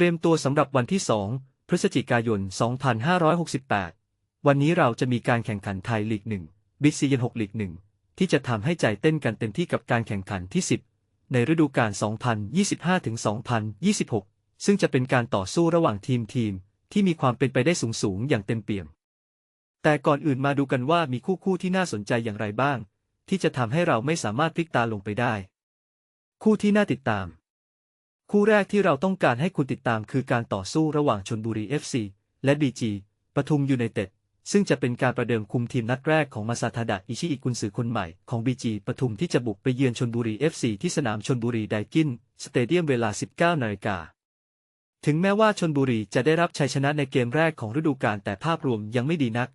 เตรียมตัวสำหรับวันที่ 2 พฤศจิกายน 2568 วันนี้เราจะมีการแข่งขันไทยลีกหนึ่งบิ๊กซียัน6ลีกหนึ่งที่จะทำให้ใจเต้นกันเต็มที่กับการแข่งขันที่ 10 ในฤดูกาล 2025-2026 ซึ่งจะเป็นการต่อสู้ระหว่างทีมทีม ที่มีความเป็นไปได้สูงสูงอย่างเต็มเปี่ยม แต่ก่อนอื่นมาดูกันว่ามีคู่คู่ที่น่าสนใจอย่างไรบ้าง ที่จะทำให้เราไม่สามารถพลิกตาลงไปได้ คู่ที่น่าติดตาม คู่แรกที่เราต้องการให้คุณติดตามคือการต่อสู้ระหว่างชนบุรี FC และ BG ปทุมยูไนเต็ด ซึ่งจะเป็นการประเดิมคุมทีมนัดแรกของมาซาทาดะอิชิอิกุนซือคนใหม่ของ BG ปทุมที่จะบุกไปเยือนชนบุรี FC ที่สนามชนบุรีไดกิน สเตเดียมเวลา 19นาฬิกาถึงแม้ว่าชนบุรีจะได้รับชัยชนะในเกมแรกของฤดูกาลแต่ภาพรวมยังไม่ดีนัก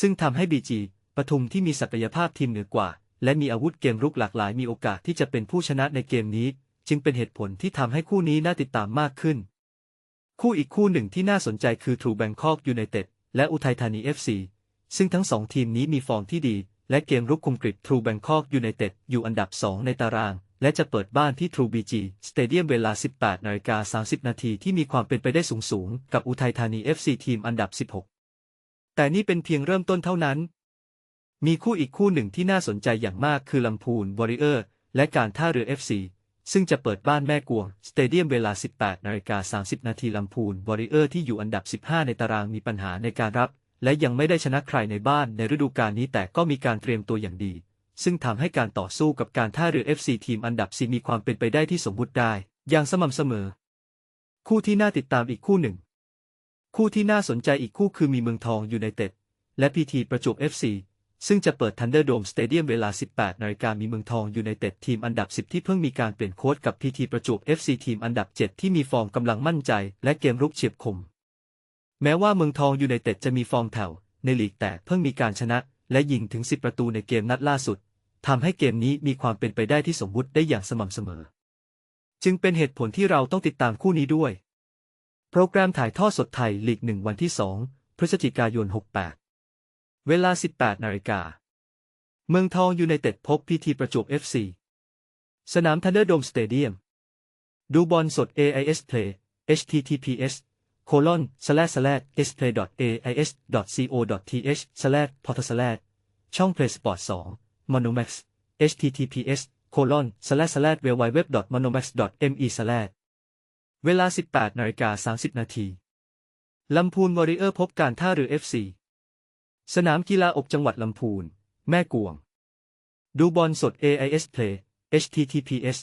ซึ่งทำให้ BG ปทุมที่มีศักยภาพทีมเหนือกว่า และมีอาวุธเกมรุกหลากหลายมีโอกาสที่จะเป็นผู้ชนะในเกมนี้ จึงเป็นเหตุผลที่ทำให้คู่นี้น่าติดตามมากขึ้น คู่อีกคู่หนึ่งที่น่าสนใจคือทรูแบงคอกยูไนเต็ดและอุทัยธานี FC ซึ่งทั้งสองทีมนี้มีฟอร์มที่ดี และเกมรุกคุมกริบทรูแบงคอกยูไนเต็ดอยู่อันดับ 2 ในตาราง และจะเปิดบ้านที่ทรูบีจีสเตเดียมเวลา 18นาฬิกา30 นาทีที่มีความเป็นไปได้สูงสูงๆกับอุทัยธานี FC ทีมอันดับ 16 แต่นี่เป็นเพียงเริ่มต้นเท่านั้น มีคู่อีกคู่หนึ่งที่น่าสนใจอย่างมากคือลำพูนวอริเออร์และการท่าเรือ FC ซึ่งจะเปิดบ้านแม่กวง สเตเดียมเวลา 18นาฬิกา30 นาทีลำพูนวอริเออร์ที่อยู่อันดับ 15 ในตารางมีปัญหาในการรับ และยังไม่ได้ชนะใครในบ้านในฤดูกาลนี้แต่ก็มีการเตรียมตัวอย่างดี ซึ่งทำให้การต่อสู้กับการท่าเรือ FC ทีมอันดับ 4 มีความเป็นไปได้ที่สมบูรณ์ได้ อย่างสม่ำเสมอ คู่ที่น่าติดตามอีกคู่หนึ่ง คู่ที่น่าสนใจอีกคู่คือมีเมืองทองยูไนเต็ดและพีทีประจวบ FC ซึ่งจะเปิดทันเดอร์โดมสเตเดียมเวลา 18 นาฬิกามีเมืองทองอยูไนเต็ดทีมอันดับ 10 ที่เพิ่งมีการเปลี่ยนโค้ชกับพีทีประจวบ FC ทีมอันดับ 7 ที่มีฟอร์มกำลังมั่นใจ และเกมรุกเฉียบคม แม้ว่าเมืองทองอยูไนเต็ดจะมีฟอร์มแถว ในลีกแต่เพิ่งมีการชนะ และยิงถึง 10 ประตูในเกมนัดล่าสุดทำให้เกมนี้มีความเป็นไปได้ที่สมบูรณ์ได้อย่างสม่ำเสมอ จึงเป็นเหตุผลที่เราต้องติดตามคู่นี้ด้วย โปรแกรมถ่ายทอดสดไทยลีกหนึ่งวันที่ 2 พฤศจิกายน 68 เวลา 18 นาฬิกา เมืองทองยูไนเต็ดพบพีทีประจวบ FC สนามทันเดอร์โดมสเตเดียม ดูบอลสด AIS Play https colon slash slash splay ais co th slash pot slash ช่อง Play Sport 2 Monomax https colon slash slash www monomax me slash เวลา 18 นาฬิกา 30 นาที ลำพูนวอริเออร์พบการท่าเรือ FC สนามกีฬาอบจังหวัดลำพูน แม่กวง ดูบอลสด AIS Play https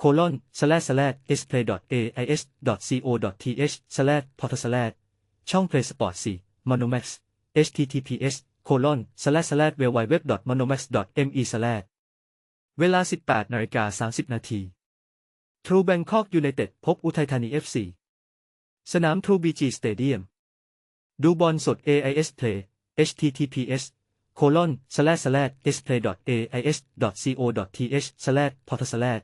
colon slash slash splay ais co th slash port slash ช่อง Play Sport 4 Monomax https colon slash slash www monomax me slash เวลา 18นาฬิกา30 นาที True Bangkok United พบอุทัยธานี FC สนาม True BG Stadium ดูบอลสด AIS Play https colon slash slash display.ais.co.th slash p o r t a slash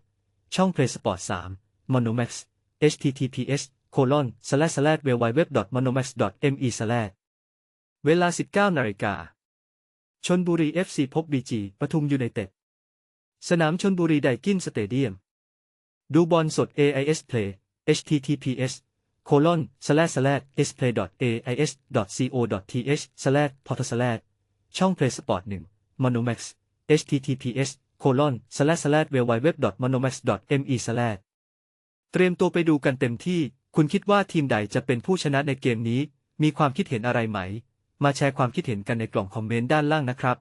ช่อง Play Sport 3 Monomax https colon slash slash www monomax me slash เวลา 19 นาฬิกา ชนบุรี FC พบ BG ปทุมยูไนเต็ด สนามชนบุรีไดกินสเตเดียม ดูบอลสด AIS Play https colon slash slash display.ais.co.th slash portal slash ช่อง Play Sport 1 Monomax https colon slash slash www monomax me slash เตรียมตัวไปดูกันเต็มที่ คุณคิดว่าทีมใดจะเป็นผู้ชนะในเกมนี้ มีความคิดเห็นอะไรไหม มาแชร์ความคิดเห็นกันในกล่องคอมเมนต์ด้านล่างนะครับ